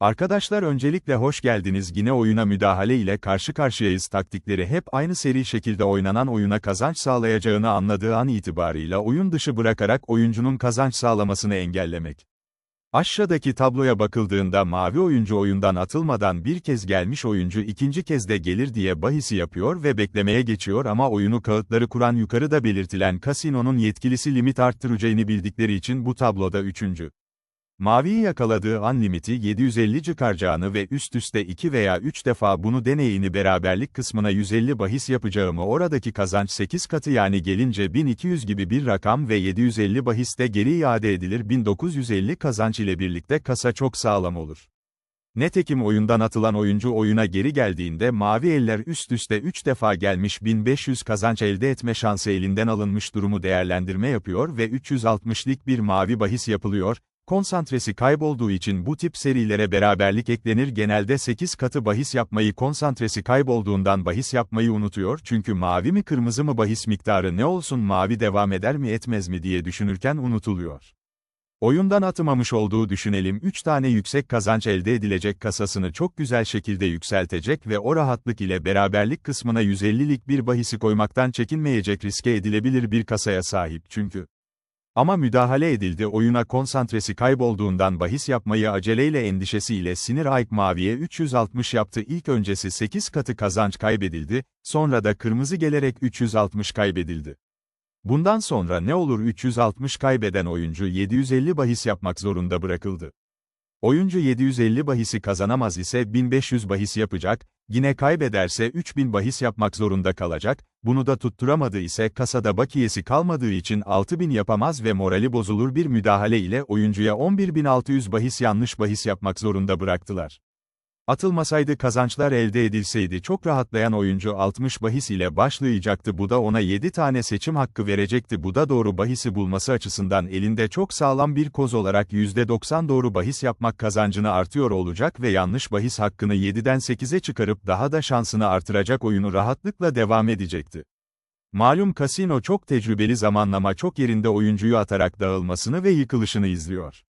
Arkadaşlar öncelikle hoş geldiniz yine oyuna müdahale ile karşı karşıyayız taktikleri hep aynı seri şekilde oynanan oyuna kazanç sağlayacağını anladığı an itibarıyla oyun dışı bırakarak oyuncunun kazanç sağlamasını engellemek. Aşağıdaki tabloya bakıldığında mavi oyuncu oyundan atılmadan bir kez gelmiş oyuncu ikinci kez de gelir diye bahisi yapıyor ve beklemeye geçiyor ama oyunu kağıtları kuran yukarıda belirtilen kasinonun yetkilisi limit arttıracağını bildikleri için bu tabloda üçüncü. Maviyi yakaladığı an limiti 750 çıkaracağını ve üst üste 2 veya 3 defa bunu deneyini beraberlik kısmına 150 bahis yapacağımı oradaki kazanç 8 katı yani gelince 1200 gibi bir rakam ve 750 bahis de geri iade edilir 1950 kazanç ile birlikte kasa çok sağlam olur. Netekim oyundan atılan oyuncu oyuna geri geldiğinde mavi eller üst üste 3 defa gelmiş 1500 kazanç elde etme şansı elinden alınmış durumu değerlendirme yapıyor ve 360'lik bir mavi bahis yapılıyor, konsantresi kaybolduğu için bu tip serilere beraberlik eklenir genelde 8 katı bahis yapmayı konsantresi kaybolduğundan bahis yapmayı unutuyor çünkü mavi mi kırmızı mı bahis miktarı ne olsun mavi devam eder mi etmez mi diye düşünürken unutuluyor. Oyundan atamamış olduğu düşünelim 3 tane yüksek kazanç elde edilecek kasasını çok güzel şekilde yükseltecek ve o rahatlık ile beraberlik kısmına 150'lik bir bahisi koymaktan çekinmeyecek riske edilebilir bir kasaya sahip çünkü. Ama müdahale edildi oyuna konsantresi kaybolduğundan bahis yapmayı aceleyle endişesiyle sinir Ayk Mavi'ye 360 yaptı ilk öncesi 8 katı kazanç kaybedildi, sonra da kırmızı gelerek 360 kaybedildi. Bundan sonra ne olur 360 kaybeden oyuncu 750 bahis yapmak zorunda bırakıldı. Oyuncu 750 bahisi kazanamaz ise 1500 bahis yapacak, yine kaybederse 3000 bahis yapmak zorunda kalacak, bunu da tutturamadı ise kasada bakiyesi kalmadığı için 6000 yapamaz ve morali bozulur bir müdahale ile oyuncuya 11600 bahis yanlış bahis yapmak zorunda bıraktılar. Atılmasaydı kazançlar elde edilseydi çok rahatlayan oyuncu 60 bahis ile başlayacaktı bu da ona 7 tane seçim hakkı verecekti bu da doğru bahisi bulması açısından elinde çok sağlam bir koz olarak %90 doğru bahis yapmak kazancını artıyor olacak ve yanlış bahis hakkını 7'den 8'e çıkarıp daha da şansını artıracak oyunu rahatlıkla devam edecekti. Malum kasino çok tecrübeli zamanlama çok yerinde oyuncuyu atarak dağılmasını ve yıkılışını izliyor.